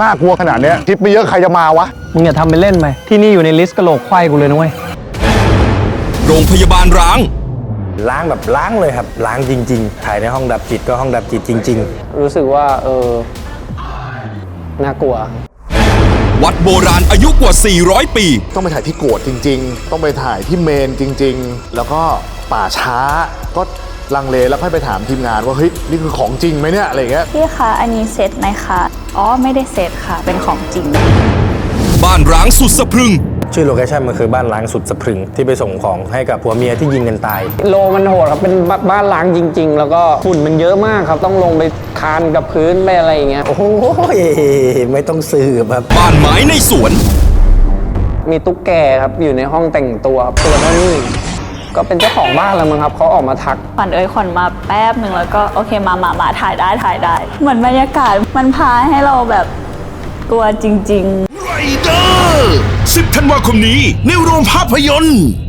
น่ากลัวขนาดเนี้ยคิดไปเยอะใครจะมาวะ มึงอย่าทำเป็นเล่นไป ที่นี่อยู่ในลิสต์กระโหลกไขว้กูเลยนะเว้ย โรงพยาบาลร้าง ล้างแบบล้างเลยครับล้างจริง ๆ ถ่ายในห้องดับจิตก็ห้องดับจิตจริงๆรู้สึกว่า เออ น่ากลัว วัดโบราณอายุกว่า 400 ปี ต้องไปถ่ายที่โกรธจริง ๆ ต้องไปถ่ายที่เมนจริง ๆ แล้วก็ป่าช้าก็ ลังเลแล้วค่อยไปถามทีมงานว่าเฮ้ยนี่คือของจริงไหมเนี่ยอะไรอย่างเงี้ย พี่คะอันนี้เซตไหมคะอ๋อไม่ได้เซตค่ะ เป็นของจริง บ้านร้างสุดสะพรึง ชื่อโลเคชั่นมันคือบ้านล้างสุดสะพรึงที่ไปส่งของให้กับผัวเมียที่ยิงกันตาย โลมันโหดครับเป็นบบ้านล้างจริง ๆ แล้วก็ฝุ่นมันเยอะมากครับ ต้องลงไปคานกับพื้นไปอะไรอย่างเงี้ย โอ้โหไม่ต้องสืบครับ บ้านไม้ในสวน มีตุ๊กแกครับอยู่ในห้องแต่งตัวครับตัวเท่านี้ ก็เป็นเจ้าของบ้านแล้วมั้งครับเขาออกมาทัก ขวัญเอ้ยขวัญมาแป๊บหนึ่งแล้วก็โอเคมามามาถ่ายได้ถ่ายได้ เหมือนบรรยากาศมันพาให้เราแบบกลัวจริง ๆ ไรเดอร์ 10 ธันวาคมนี้ในโรงภาพยนตร์